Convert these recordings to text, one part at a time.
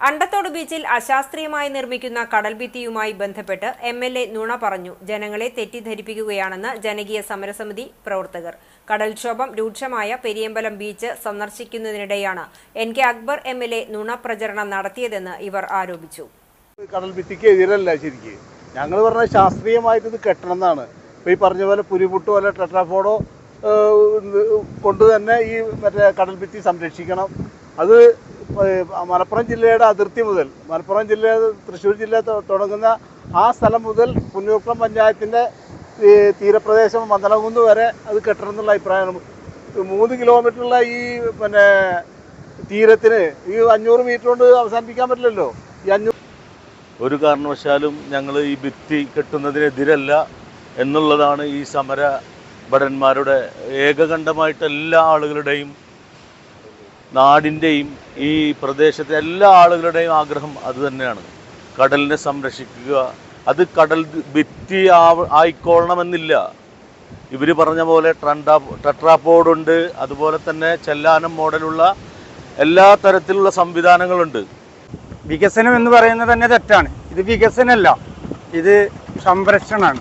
അണ്ടത്തോട് ബീച്ചിൽ അശാസ്ത്രീയമായി നിർമ്മിക്കുന്ന കടൽഭിത്തിയുമായി ബന്ധപ്പെട്ട് എം എൽ എ നുണ പറഞ്ഞു. ജനങ്ങളെ തെറ്റിദ്ധരിപ്പിക്കുകയാണെന്ന് ജനകീയ സമരസമിതി പ്രവർത്തകർ. കടൽക്ഷോഭം രൂക്ഷമായ Periyambalam beach സന്ദർശിക്കുന്നതിനിടെയാണ് N K Akbar M L A നുണ പ്രചരണം നടത്തിയതെന്ന് ഇവർ ആരോപിച്ചു. കടൽഭിത്തിക്ക് എതിരല്ല ശരിക്കും. ഞങ്ങൾ പറഞ്ഞ ശാസ്ത്രീയമായിട്ട് ഇത് കെട്ടണം എന്നാണ്. ഇപ്പോൾ ഈ പറഞ്ഞ പോലെ പുരിപുട്ടോ അല്ലെ ടെട്രാഫോഡോ കൊണ്ട് തന്നെ ഈ മറ്റേ കടൽഭിത്തി സംരക്ഷിക്കണം. അത് മലപ്പുറം ജില്ലയുടെ അതിർത്തി മുതൽ മലപ്പുറം ജില്ല തൃശ്ശൂർ ജില്ല തുടങ്ങുന്ന ആ സ്ഥലം മുതൽ പുന്നൂർക്കുളം പഞ്ചായത്തിന്റെ തീരപ്രദേശം മന്ദലകുന്ന് വരെ അത് കെട്ടണം എന്നുള്ള അഭിപ്രായമാണ്. മൂന്ന് കിലോമീറ്ററുള്ള ഈ പിന്നെ തീരത്തിന് ഈ അഞ്ഞൂറ് മീറ്റർ കൊണ്ട് അവസാനിപ്പിക്കാൻ പറ്റില്ലല്ലോ. ഈ അഞ്ഞൂറ് ഒരു കാരണവശാലും ഞങ്ങൾ ഈ ഭിത്തി കെട്ടുന്നതിനെതിരല്ല എന്നുള്ളതാണ് ഈ സമര ഭടന്മാരുടെ ഏകകണ്ഠമായിട്ട് എല്ലാ ആളുകളുടെയും നാടിന്റെയും ഈ പ്രദേശത്തെ എല്ലാ ആളുകളുടെയും ആഗ്രഹം അത് തന്നെയാണ്. കടലിനെ സംരക്ഷിക്കുക. അത് കടൽ ഭിത്തി ആയിക്കൊള്ളണമെന്നില്ല. ഇവർ പറഞ്ഞ പോലെ ട്രണ്ടാ ടെട്രാപോഡുണ്ട്. അതുപോലെ തന്നെ ചെല്ലാനം മോഡലുള്ള എല്ലാ തരത്തിലുള്ള സംവിധാനങ്ങളുണ്ട്. വികസനം എന്ന് പറയുന്നത് തന്നെ തെറ്റാണ്. ഇത് വികസനമല്ല ഇത് സംരക്ഷണമാണ്.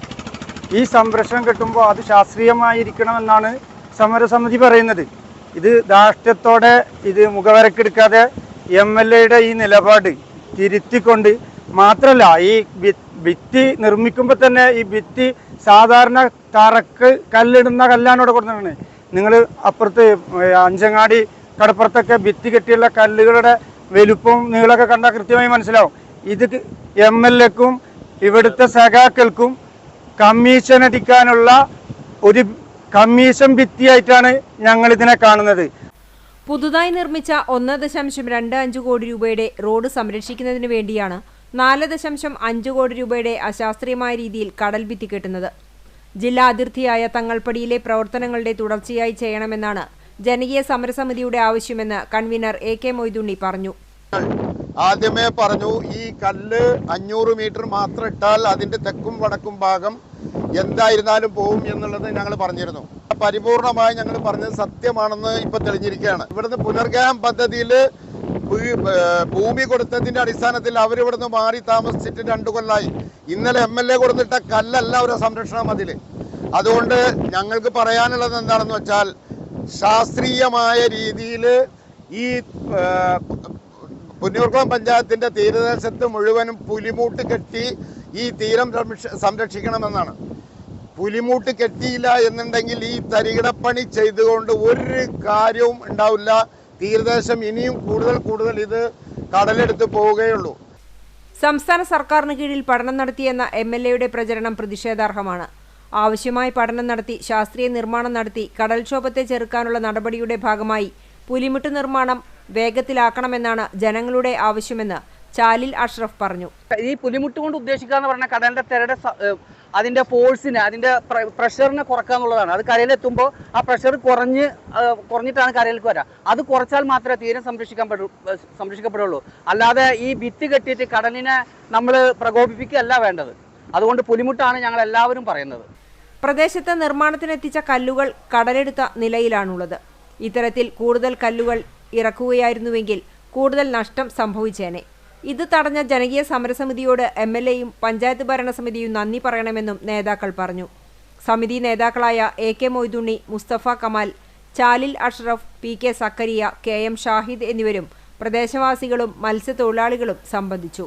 ഈ സംരക്ഷണം കിട്ടുമ്പോൾ അത് ശാസ്ത്രീയമായിരിക്കണമെന്നാണ് സമരസമിതി പറയുന്നത്. ഇത് ധാർഷ്ട്യത്തോടെ ഇത് മുഖവരക്കെടുക്കാതെ എം എൽ എയുടെ ഈ നിലപാട് തിരുത്തിക്കൊണ്ട് മാത്രമല്ല ഈ ഭിത്തി നിർമ്മിക്കുമ്പോൾ തന്നെ ഈ ഭിത്തി സാധാരണ തറക്ക് കല്ലിടുന്ന കല്ലാണ് ഇവിടെ കൊടുക്കുന്നത് നിങ്ങൾ അപ്പുറത്ത് അഞ്ചങ്ങാടി കടപ്പുറത്തൊക്കെ ഭിത്തി കെട്ടിയുള്ള കല്ലുകളുടെ വലുപ്പവും നീളമൊക്കെ കണ്ടാൽ കൃത്യമായി മനസ്സിലാവും. ഇത് എം എൽ എക്കും ഇവിടുത്തെ സഖാക്കൾക്കും കമ്മീഷൻ അടിക്കാനുള്ള ഒരു കമ്മീഷൻ ഭിത്തിയായിട്ടാണ് ഞങ്ങൾ ഇതിനെ കാണുന്നത്. പുതുതായി നിർമ്മിച്ച ഒന്ന് ദശാംശം രണ്ട് അഞ്ച് കോടി രൂപയുടെ റോഡ് സംരക്ഷിക്കുന്നതിന് വേണ്ടിയാണ് നാല് ദശാംശം അഞ്ച് കോടി രൂപയുടെ അശാസ്ത്രീയമായ രീതിയിൽ കടൽ ഭിത്തി കെട്ടുന്നത്. ജില്ലാ അതിർത്തിയായ തങ്ങൾപ്പടിയിലെ പ്രവർത്തനങ്ങളുടെ തുടർച്ചയായി ചെയ്യണമെന്നാണ് ജനകീയ സമരസമിതിയുടെ ആവശ്യമെന്ന് കൺവീനർ എ കെ മൊയ്തുണ്ണി പറഞ്ഞു. ആദ്യമേ പറഞ്ഞു ഈ കല്ല് അഞ്ഞൂറ് മീറ്റർ മാത്രം ഇട്ടാൽ അതിന്റെ തെക്കും വടക്കും ഭാഗം എന്തായിരുന്നാലും പോവും എന്നുള്ളത് ഞങ്ങൾ പറഞ്ഞിരുന്നു. പരിപൂർണമായി ഞങ്ങൾ പറഞ്ഞത് സത്യമാണെന്ന് ഇപ്പൊ തെളിഞ്ഞിരിക്കുകയാണ്. ഇവിടുന്ന് പുനർഗാം പദ്ധതിയിൽ ഭൂമി കൊടുത്തതിന്റെ അടിസ്ഥാനത്തിൽ അവരിവിടുന്ന് മാറി താമസിച്ചിട്ട് രണ്ടു കൊല്ലായി. ഇന്നലെ എം എൽ എ കൊടുത്തിട്ട കല്ലല്ല ഒരു സംരക്ഷണം അതിൽ. അതുകൊണ്ട് ഞങ്ങൾക്ക് പറയാനുള്ളത് എന്താണെന്ന് വെച്ചാൽ ശാസ്ത്രീയമായ രീതിയിൽ ഈ ഏഹ്, പുന്നൂർക്കുളം പഞ്ചായത്തിന്റെ തീരദേശത്ത് മുഴുവനും പുലിമൂട്ട് കെട്ടി ഈ തീരം സംരക്ഷ- സംരക്ഷിക്കണമെന്നാണ്. പുലിമൂട്ട് കെട്ടിയില്ല എന്നുണ്ടെങ്കിൽ ഈ തരികിടപ്പണി ചെയ്തുകൊണ്ട് ഒരു കാര്യവും ഉണ്ടാവില്ല. തീരദേശം ഇനിയും കൂടുതൽ കൂടുതൽ ഇത് കടലെടുത്ത് പോവുകയുള്ളൂ. സംസ്ഥാന സർക്കാരിന് കീഴിൽ പഠനം നടത്തിയെന്ന എം എൽ എയുടെ പ്രചരണം പ്രതിഷേധാർഹമാണ്. ആവശ്യമായ പഠനം നടത്തി ശാസ്ത്രീയ നിർമ്മാണം നടത്തി കടൽക്ഷോഭത്തെ ചെറുക്കാനുള്ള നടപടിയുടെ ഭാഗമായി പുലിമുട്ട് നിർമ്മാണം വേഗത്തിലാക്കണമെന്നാണ് ജനങ്ങളുടെ ആവശ്യമെന്ന് ചാലിൽ അഷ്റഫ് പറഞ്ഞു. ഈ പുലിമുട്ട് കൊണ്ട് ഉദ്ദേശിക്കുക എന്ന് പറഞ്ഞാൽ കടലിന്റെ തിരയുടെ അതിന്റെ ഫോഴ്സിനെ അതിന്റെ പ്രഷറിനെ കുറക്കുക എന്നുള്ളതാണ്. അത് കരയിലെത്തുമ്പോൾ ആ പ്രഷർ കുറഞ്ഞ് കുറഞ്ഞിട്ടാണ് കരയിലേക്ക് വരാം. അത് കുറച്ചാൽ മാത്രമേ തീരെ സംരക്ഷിക്കാൻ പെടൂ സംരക്ഷിക്കപ്പെടുള്ളൂ. അല്ലാതെ ഈ ഭിത്തി കെട്ടിയിട്ട് കടലിനെ നമ്മൾ പ്രകോപിപ്പിക്കുകയല്ല വേണ്ടത്. അതുകൊണ്ട് പുലിമുട്ടാണ് ഞങ്ങൾ എല്ലാവരും പറയുന്നത്. പ്രദേശത്ത് നിർമ്മാണത്തിനെത്തിച്ച കല്ലുകൾ കടലെടുത്ത നിലയിലാണുള്ളത്. ഇത്തരത്തിൽ കൂടുതൽ കല്ലുകൾ ഇറക്കുകയായിരുന്നുവെങ്കിൽ കൂടുതൽ നഷ്ടം സംഭവിച്ചേനെ. ഇത് തടഞ്ഞ ജനകീയ സമരസമിതിയോട് എം എൽ എയും പഞ്ചായത്ത് ഭരണസമിതിയും നന്ദി പറയണമെന്നും നേതാക്കൾ പറഞ്ഞു. സമിതി നേതാക്കളായ A K Moythunni Mustafa Kamal Chalil Ashraf P K Sakkariya K M Shahid എന്നിവരും പ്രദേശവാസികളും മത്സ്യത്തൊഴിലാളികളും സംബന്ധിച്ചു.